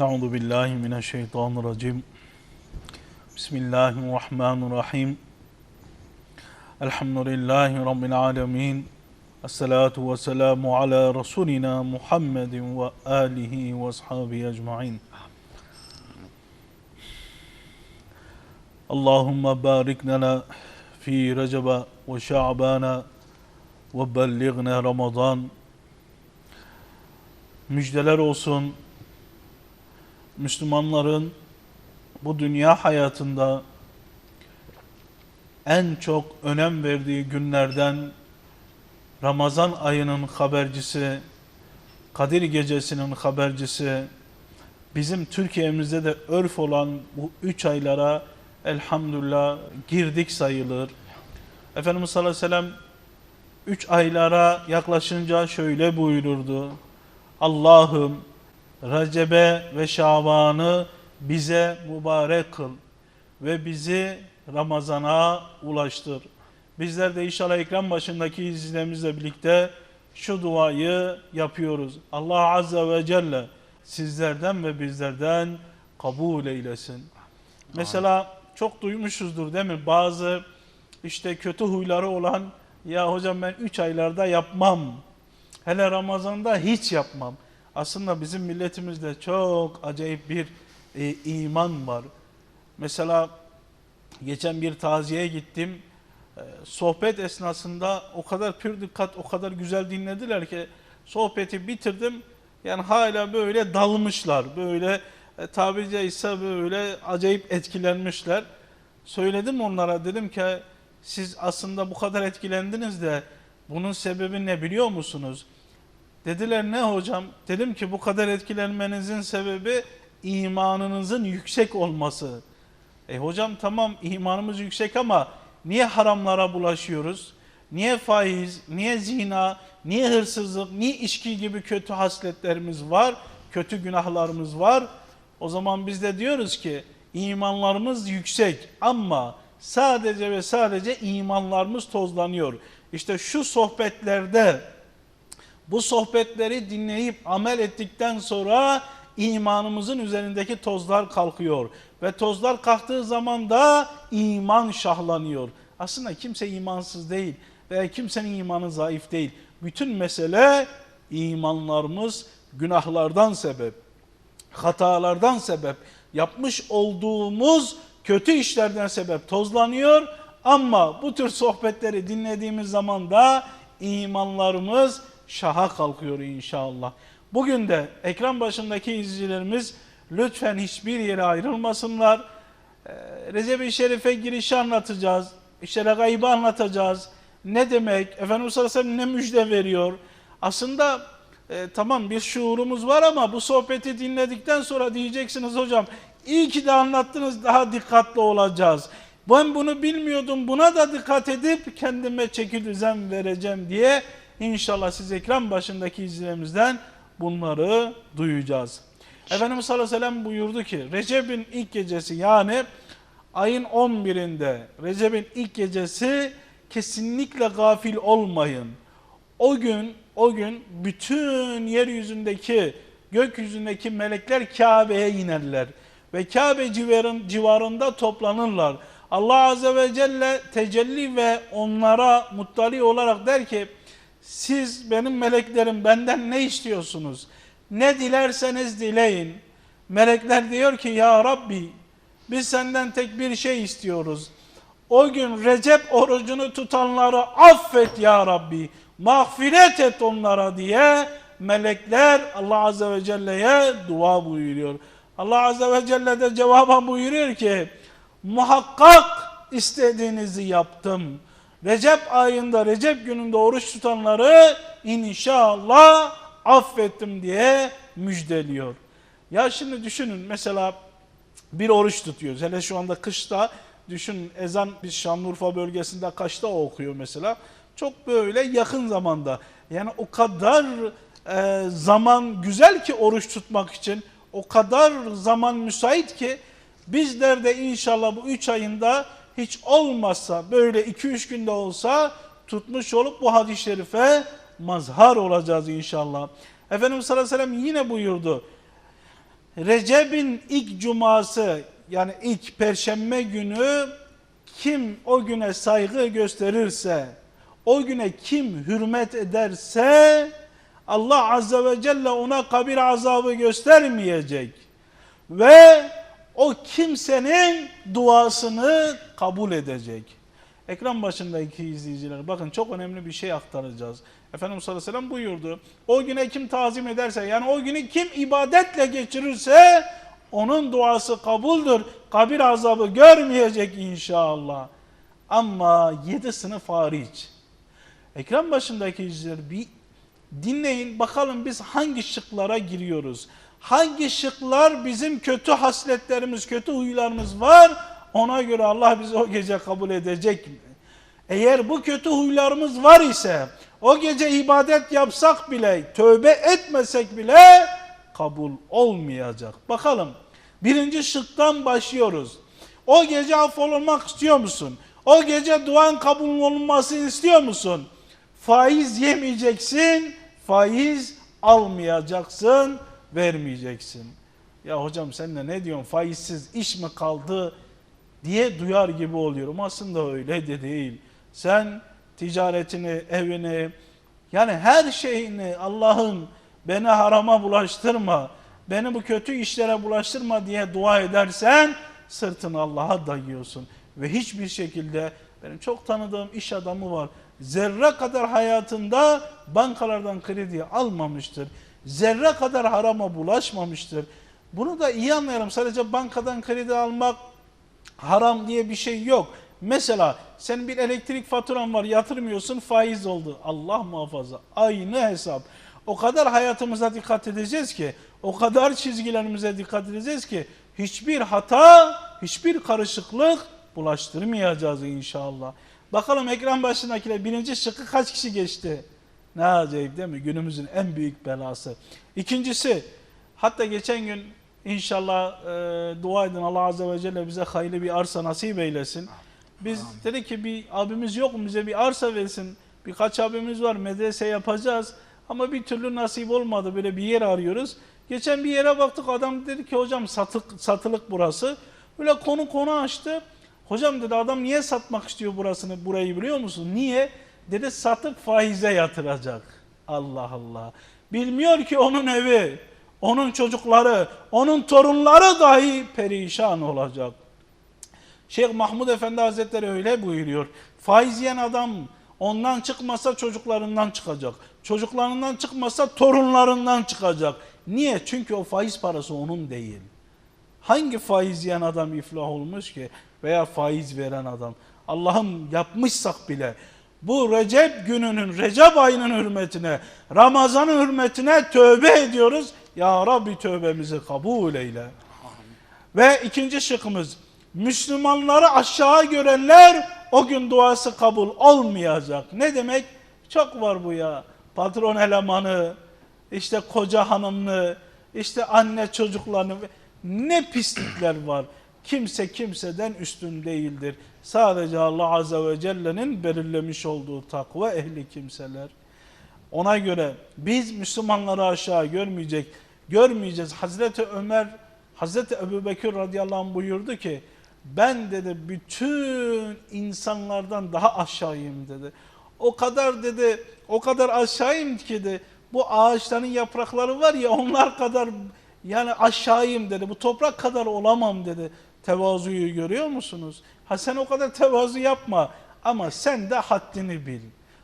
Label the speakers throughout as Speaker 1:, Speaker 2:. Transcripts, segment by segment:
Speaker 1: Euzu billahi mineşşeytanirracim. Bismillahirrahmanirrahim. Elhamdülillahi rabbil alamin. Esselatu vesselamu ala rasulina Muhammedin ve alihi ve ashabihi ecmaîn. Allahümme barik lana fi Recebe ve Şaban'a ve belligne Ramazan. Müjdeler olsun Müslümanların bu dünya hayatında en çok önem verdiği günlerden Ramazan ayının habercisi, Kadir gecesinin habercisi, bizim Türkiye'mizde de örf olan bu üç aylara elhamdülillah girdik sayılır. Efendimiz sallallahu aleyhi ve sellem üç aylara yaklaşınca şöyle buyururdu. Allah'ım Recebe ve Şaban'ı bize mübarek kıl ve bizi Ramazan'a ulaştır. Bizler de inşallah ekran başındaki izleyicilerimizle birlikte şu duayı yapıyoruz. Allah Azze ve Celle sizlerden ve bizlerden kabul eylesin. Mesela çok duymuşuzdur değil mi? Bazı işte kötü huyları olan ya hocam ben 3 aylarda yapmam. Hele Ramazan'da hiç yapmam. Aslında bizim milletimizde çok acayip bir e, iman var. Mesela geçen bir taziye gittim. E, sohbet esnasında o kadar pür dikkat, o kadar güzel dinlediler ki sohbeti bitirdim. Yani hala böyle dalmışlar. Böyle e, tabiri caizse böyle acayip etkilenmişler. Söyledim onlara dedim ki siz aslında bu kadar etkilendiniz de bunun sebebi ne biliyor musunuz? Dediler ne hocam? Dedim ki bu kadar etkilenmenizin sebebi imanınızın yüksek olması. E hocam tamam imanımız yüksek ama niye haramlara bulaşıyoruz? Niye faiz, niye zina, niye hırsızlık, niye içki gibi kötü hasletlerimiz var, kötü günahlarımız var? O zaman biz de diyoruz ki imanlarımız yüksek ama sadece ve sadece imanlarımız tozlanıyor. İşte şu sohbetlerde bu sohbetleri dinleyip amel ettikten sonra imanımızın üzerindeki tozlar kalkıyor. Ve tozlar kalktığı zaman da iman şahlanıyor. Aslında kimse imansız değil veya kimsenin imanı zayıf değil. Bütün mesele imanlarımız günahlardan sebep, hatalardan sebep, yapmış olduğumuz kötü işlerden sebep tozlanıyor. Ama bu tür sohbetleri dinlediğimiz zaman da imanlarımız şaha kalkıyor inşallah. Bugün de ekran başındaki izleyicilerimiz lütfen hiçbir yere ayrılmasınlar. Ee, Recep-i Şerif'e girişi anlatacağız. İşte gaybı anlatacağız. Ne demek? Efendimiz sallallahu ne müjde veriyor? Aslında e, tamam bir şuurumuz var ama bu sohbeti dinledikten sonra diyeceksiniz hocam iyi ki de anlattınız daha dikkatli olacağız. Ben bunu bilmiyordum buna da dikkat edip kendime çeki düzen vereceğim diye İnşallah siz ekran başındaki izleyenimizden bunları duyacağız. Efendimiz sallallahu aleyhi ve sellem buyurdu ki Recep'in ilk gecesi yani ayın 11'inde Recep'in ilk gecesi kesinlikle gafil olmayın. O gün o gün bütün yeryüzündeki gökyüzündeki melekler Kabe'ye inerler ve Kabe civarın, civarında toplanırlar. Allah azze ve celle tecelli ve onlara muttali olarak der ki siz benim meleklerim benden ne istiyorsunuz? Ne dilerseniz dileyin. Melekler diyor ki ya Rabbi biz senden tek bir şey istiyoruz. O gün Recep orucunu tutanları affet ya Rabbi. Mağfiret et onlara diye melekler Allah Azze ve Celle'ye dua buyuruyor. Allah Azze ve Celle de cevaba buyuruyor ki muhakkak istediğinizi yaptım.'' Recep ayında, Recep gününde oruç tutanları inşallah affettim diye müjdeliyor. Ya şimdi düşünün mesela bir oruç tutuyoruz. Hele şu anda kışta düşünün ezan biz Şanlıurfa bölgesinde kaçta okuyor mesela. Çok böyle yakın zamanda. Yani o kadar e, zaman güzel ki oruç tutmak için. O kadar zaman müsait ki bizler de inşallah bu üç ayında hiç olmazsa böyle 2-3 günde olsa tutmuş olup bu hadis-i şerife mazhar olacağız inşallah. Efendimiz sallallahu aleyhi ve sellem yine buyurdu. Recep'in ilk cuması yani ilk perşembe günü kim o güne saygı gösterirse, o güne kim hürmet ederse Allah Azze ve Celle ona kabir azabı göstermeyecek. Ve o kimsenin duasını kabul edecek. Ekran başındaki izleyiciler bakın çok önemli bir şey aktaracağız. Efendimiz sallallahu aleyhi ve sellem buyurdu. O güne kim tazim ederse yani o günü kim ibadetle geçirirse onun duası kabuldür. Kabir azabı görmeyecek inşallah. Ama yedi sınıf hariç. Ekran başındaki izleyiciler bir dinleyin bakalım biz hangi şıklara giriyoruz. Hangi şıklar bizim kötü hasletlerimiz, kötü huylarımız var. Ona göre Allah bizi o gece kabul edecek mi? Eğer bu kötü huylarımız var ise o gece ibadet yapsak bile, tövbe etmesek bile kabul olmayacak. Bakalım birinci şıktan başlıyoruz. O gece affolunmak istiyor musun? O gece duan kabul olunmasını istiyor musun? Faiz yemeyeceksin, faiz almayacaksın, vermeyeceksin. Ya hocam sen de ne diyorsun faizsiz iş mi kaldı diye duyar gibi oluyorum. Aslında öyle de değil. Sen ticaretini, evini yani her şeyini Allah'ım beni harama bulaştırma, beni bu kötü işlere bulaştırma diye dua edersen sırtını Allah'a dayıyorsun. Ve hiçbir şekilde benim çok tanıdığım iş adamı var. Zerre kadar hayatında bankalardan kredi almamıştır. Zerre kadar harama bulaşmamıştır. Bunu da iyi anlayalım. Sadece bankadan kredi almak haram diye bir şey yok. Mesela senin bir elektrik faturan var yatırmıyorsun faiz oldu. Allah muhafaza. Aynı hesap. O kadar hayatımıza dikkat edeceğiz ki, o kadar çizgilerimize dikkat edeceğiz ki hiçbir hata, hiçbir karışıklık bulaştırmayacağız inşallah. Bakalım ekran başındakiler birinci şıkkı kaç kişi geçti? Ne acayip değil mi? Günümüzün en büyük belası. İkincisi, hatta geçen gün inşallah e, dua edin Allah Azze ve Celle bize hayırlı bir arsa nasip eylesin. Biz dedik ki bir abimiz yok mu bize bir arsa versin. Birkaç abimiz var medrese yapacağız. Ama bir türlü nasip olmadı böyle bir yer arıyoruz. Geçen bir yere baktık adam dedi ki hocam satık, satılık burası. Böyle konu konu açtı. Hocam dedi adam niye satmak istiyor burasını burayı biliyor musun? Niye? Dedi satıp faize yatıracak. Allah Allah. Bilmiyor ki onun evi, onun çocukları, onun torunları dahi perişan olacak. Şeyh Mahmud Efendi Hazretleri öyle buyuruyor. Faiz yiyen adam ondan çıkmasa çocuklarından çıkacak. Çocuklarından çıkmasa torunlarından çıkacak. Niye? Çünkü o faiz parası onun değil. Hangi faiz yiyen adam iflah olmuş ki? Veya faiz veren adam. Allah'ım yapmışsak bile bu Recep gününün, Recep ayının hürmetine, Ramazan'ın hürmetine tövbe ediyoruz. Ya Rabbi tövbemizi kabul eyle. Ve ikinci şıkkımız, Müslümanları aşağı görenler o gün duası kabul olmayacak. Ne demek? Çok var bu ya. Patron elemanı, işte koca hanımlı, işte anne çocuklarını ne pislikler var. Kimse kimseden üstün değildir. Sadece Allah Azze ve Celle'nin belirlemiş olduğu takva ehli kimseler. Ona göre biz Müslümanları aşağı görmeyecek, görmeyeceğiz. Hazreti Ömer, Hazreti Ebu Bekir radıyallahu anh buyurdu ki, ben dedi bütün insanlardan daha aşağıyım dedi. O kadar dedi, o kadar aşağıyım ki de bu ağaçların yaprakları var ya onlar kadar yani aşağıyım dedi. Bu toprak kadar olamam dedi. Tevazuyu görüyor musunuz? Ha sen o kadar tevazu yapma ama sen de haddini bil.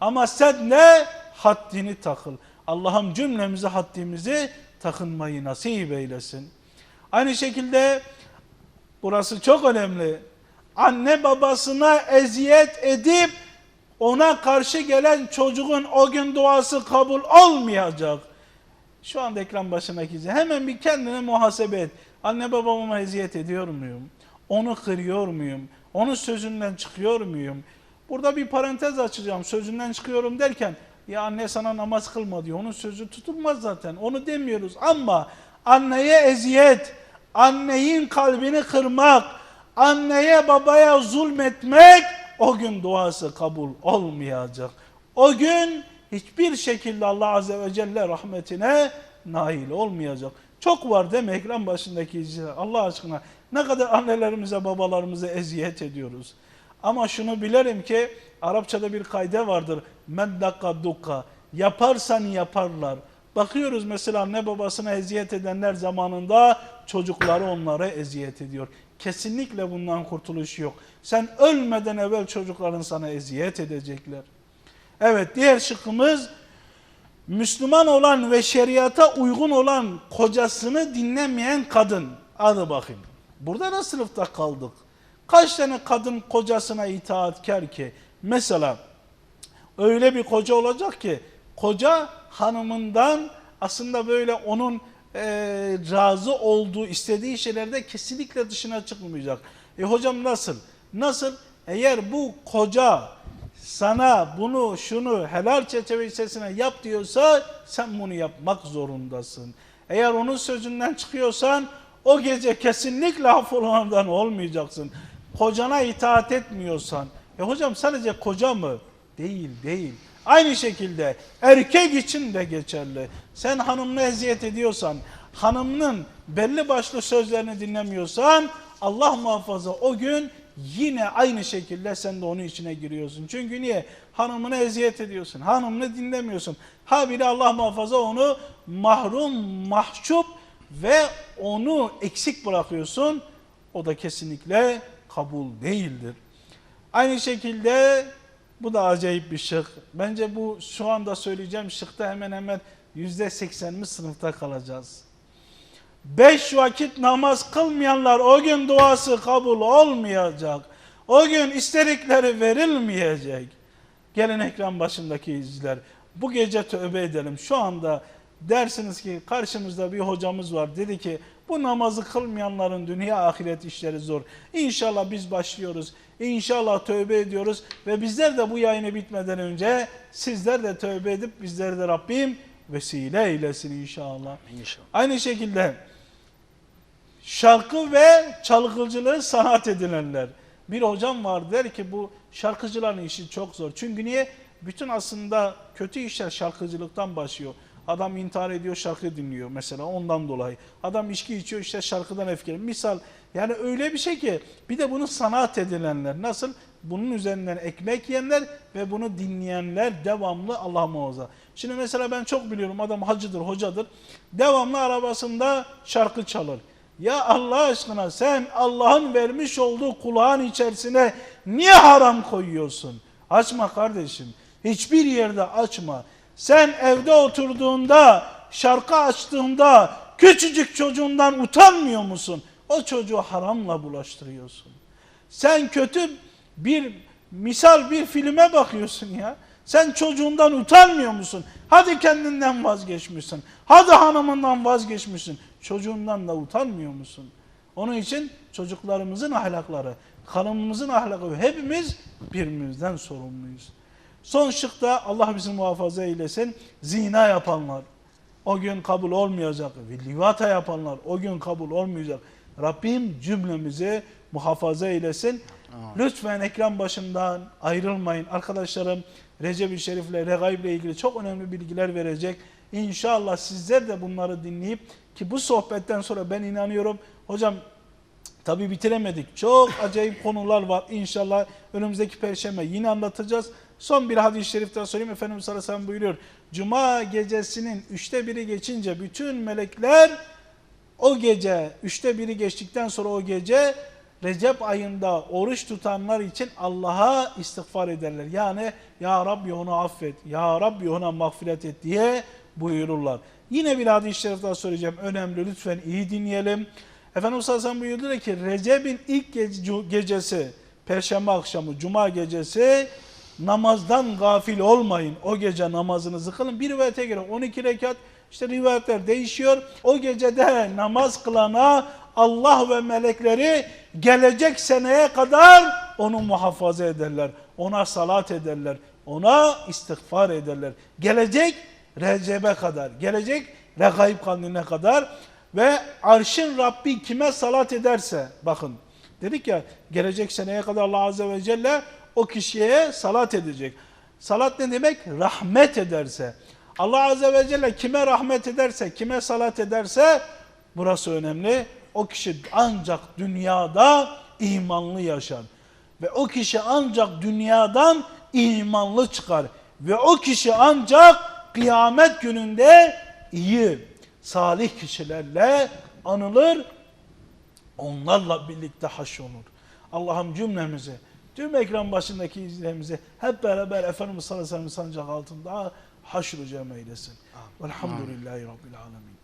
Speaker 1: Ama sen ne? Haddini takıl. Allah'ım cümlemize haddimizi takınmayı nasip eylesin. Aynı şekilde burası çok önemli. Anne babasına eziyet edip ona karşı gelen çocuğun o gün duası kabul olmayacak. Şu anda ekran başındaki hemen bir kendine muhasebe et. Anne babama eziyet ediyor muyum? Onu kırıyor muyum? Onun sözünden çıkıyor muyum? Burada bir parantez açacağım. Sözünden çıkıyorum derken ya anne sana namaz kılma diyor. Onun sözü tutulmaz zaten. Onu demiyoruz ama anneye eziyet, annenin kalbini kırmak, anneye babaya zulmetmek o gün duası kabul olmayacak. O gün hiçbir şekilde Allah Azze ve Celle rahmetine nail olmayacak. Çok var değil mi ekran başındaki izleyiciler? Allah aşkına ne kadar annelerimize babalarımıza eziyet ediyoruz. Ama şunu bilirim ki Arapçada bir kaide vardır. Meddaka dukka. Yaparsan yaparlar. Bakıyoruz mesela anne babasına eziyet edenler zamanında çocukları onlara eziyet ediyor. Kesinlikle bundan kurtuluş yok. Sen ölmeden evvel çocukların sana eziyet edecekler. Evet diğer şıkkımız Müslüman olan ve şeriata uygun olan kocasını dinlemeyen kadın. Hadi bakayım. Burada da sınıfta kaldık. Kaç tane kadın kocasına itaatkar ki? Mesela öyle bir koca olacak ki koca hanımından aslında böyle onun e, razı olduğu, istediği şeylerde kesinlikle dışına çıkmayacak. E hocam nasıl? Nasıl? Eğer bu koca sana bunu şunu helal çerçeve içerisine yap diyorsa sen bunu yapmak zorundasın. Eğer onun sözünden çıkıyorsan o gece kesinlikle affolanlardan olmayacaksın. Kocana itaat etmiyorsan. E hocam sadece koca mı? Değil değil. Aynı şekilde erkek için de geçerli. Sen hanımına eziyet ediyorsan, hanımının belli başlı sözlerini dinlemiyorsan Allah muhafaza o gün yine aynı şekilde sen de onun içine giriyorsun. Çünkü niye? Hanımına eziyet ediyorsun. Hanımını dinlemiyorsun. Ha bir Allah muhafaza onu mahrum, mahcup ve onu eksik bırakıyorsun. O da kesinlikle kabul değildir. Aynı şekilde bu da acayip bir şık. Bence bu şu anda söyleyeceğim şıkta hemen hemen yüzde seksenimiz sınıfta kalacağız. Beş vakit namaz kılmayanlar o gün duası kabul olmayacak. O gün istedikleri verilmeyecek. Gelin ekran başındaki izler. Bu gece tövbe edelim. Şu anda dersiniz ki karşımızda bir hocamız var. Dedi ki bu namazı kılmayanların dünya ahiret işleri zor. İnşallah biz başlıyoruz. İnşallah tövbe ediyoruz. Ve bizler de bu yayını bitmeden önce sizler de tövbe edip bizleri de Rabbim vesile eylesin inşallah.
Speaker 2: İnşallah.
Speaker 1: Aynı şekilde şarkı ve çalgıcılığı sanat edinenler. Bir hocam var der ki bu şarkıcıların işi çok zor. Çünkü niye? Bütün aslında kötü işler şarkıcılıktan başlıyor. Adam intihar ediyor şarkı dinliyor mesela ondan dolayı. Adam içki içiyor işte şarkıdan öfkeli. Misal yani öyle bir şey ki bir de bunu sanat edilenler nasıl? Bunun üzerinden ekmek yiyenler ve bunu dinleyenler devamlı Allah muhafaza. Şimdi mesela ben çok biliyorum adam hacıdır hocadır. Devamlı arabasında şarkı çalır. Ya Allah aşkına sen Allah'ın vermiş olduğu kulağın içerisine niye haram koyuyorsun? Açma kardeşim. Hiçbir yerde açma. Sen evde oturduğunda, şarkı açtığında küçücük çocuğundan utanmıyor musun? O çocuğu haramla bulaştırıyorsun. Sen kötü bir misal bir filme bakıyorsun ya. Sen çocuğundan utanmıyor musun? Hadi kendinden vazgeçmişsin. Hadi hanımından vazgeçmişsin. Çocuğundan da utanmıyor musun? Onun için çocuklarımızın ahlakları, hanımımızın ahlakı hepimiz birbirimizden sorumluyuz. Son şıkta Allah bizi muhafaza eylesin. Zina yapanlar o gün kabul olmayacak. Livata yapanlar o gün kabul olmayacak. Rabbim cümlemizi muhafaza eylesin. Lütfen ekran başından ayrılmayın. Arkadaşlarım Recep-i Şerif ile Regaib ile ilgili çok önemli bilgiler verecek. İnşallah sizler de bunları dinleyip ki bu sohbetten sonra ben inanıyorum. Hocam Tabi bitiremedik. Çok acayip konular var. İnşallah önümüzdeki perşembe yine anlatacağız. Son bir hadis-i şeriften söyleyeyim. Efendimiz sallallahu aleyhi ve buyuruyor. Cuma gecesinin üçte biri geçince bütün melekler o gece üçte biri geçtikten sonra o gece Recep ayında oruç tutanlar için Allah'a istiğfar ederler. Yani Ya Rabbi onu affet, Ya Rabbi ona mağfiret et diye buyururlar. Yine bir hadis-i şerif daha söyleyeceğim. Önemli lütfen iyi dinleyelim. Efendimiz sallallahu aleyhi ve sellem buyurdu ki Recep'in ilk gece- gecesi, Perşembe akşamı, Cuma gecesi namazdan gafil olmayın. O gece namazınızı kılın. Bir rivayete göre 12 rekat işte rivayetler değişiyor. O gecede namaz kılana Allah ve melekleri gelecek seneye kadar onu muhafaza ederler. Ona salat ederler. Ona istiğfar ederler. Gelecek Recep'e kadar. Gelecek Regaib kandine kadar. Ve arşın Rabbi kime salat ederse bakın dedik ya gelecek seneye kadar Allah Azze ve Celle o kişiye salat edecek. Salat ne demek? Rahmet ederse. Allah Azze ve Celle kime rahmet ederse, kime salat ederse burası önemli. O kişi ancak dünyada imanlı yaşar. Ve o kişi ancak dünyadan imanlı çıkar. Ve o kişi ancak kıyamet gününde iyi, salih kişilerle anılır. Onlarla birlikte haşrolur. Allah'ım cümlemizi, tüm ekran başındaki izleyicilerimizi hep beraber Efendimiz sallallahu aleyhi ve sellem sancak altında haşr cem eylesin. Velhamdülillahi Rabbil alemin.